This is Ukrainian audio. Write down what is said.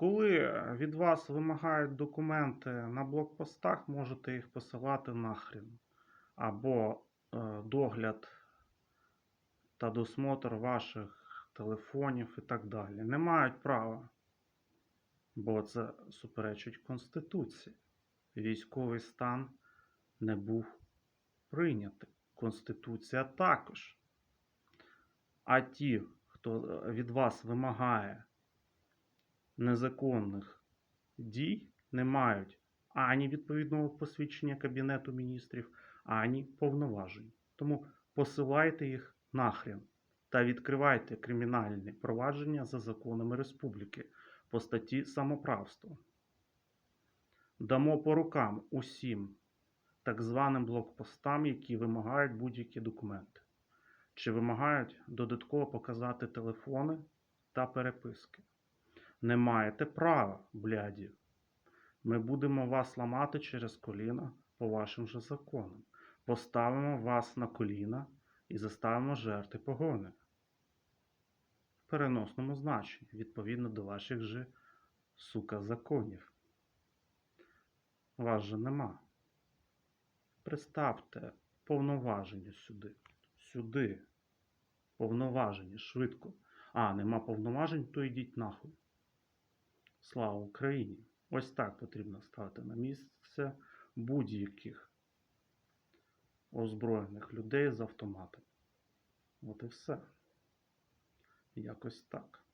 Коли від вас вимагають документи на блокпостах, можете їх посилати нахрін. Або е, догляд та досмотр ваших телефонів і так далі. Не мають права, бо це суперечить Конституції. Військовий стан не був прийнятий. Конституція також. А ті, хто е, від вас вимагає незаконних дій, не мають ані відповідного посвідчення Кабінету міністрів, ані повноважень. Тому посилайте їх нахрен та відкривайте кримінальні провадження за законами республіки по статті самоправство. Дамо по рукам усім так званим блокпостам, які вимагають будь-які документи, чи вимагають додатково показати телефони та переписки. Не маєте права, бляді. Ми будемо вас ламати через коліна по вашим же законам. Поставимо вас на коліна і заставимо жерти погони. В переносному значенні, відповідно до ваших же, сука, законів. Вас же нема. Представте повноваження сюди. Сюди. Повноваження, швидко. А, нема повноважень, то йдіть нахуй. Слава Україні! Ось так потрібно стати на місце будь-яких озброєних людей з автоматом. От і все. Якось так.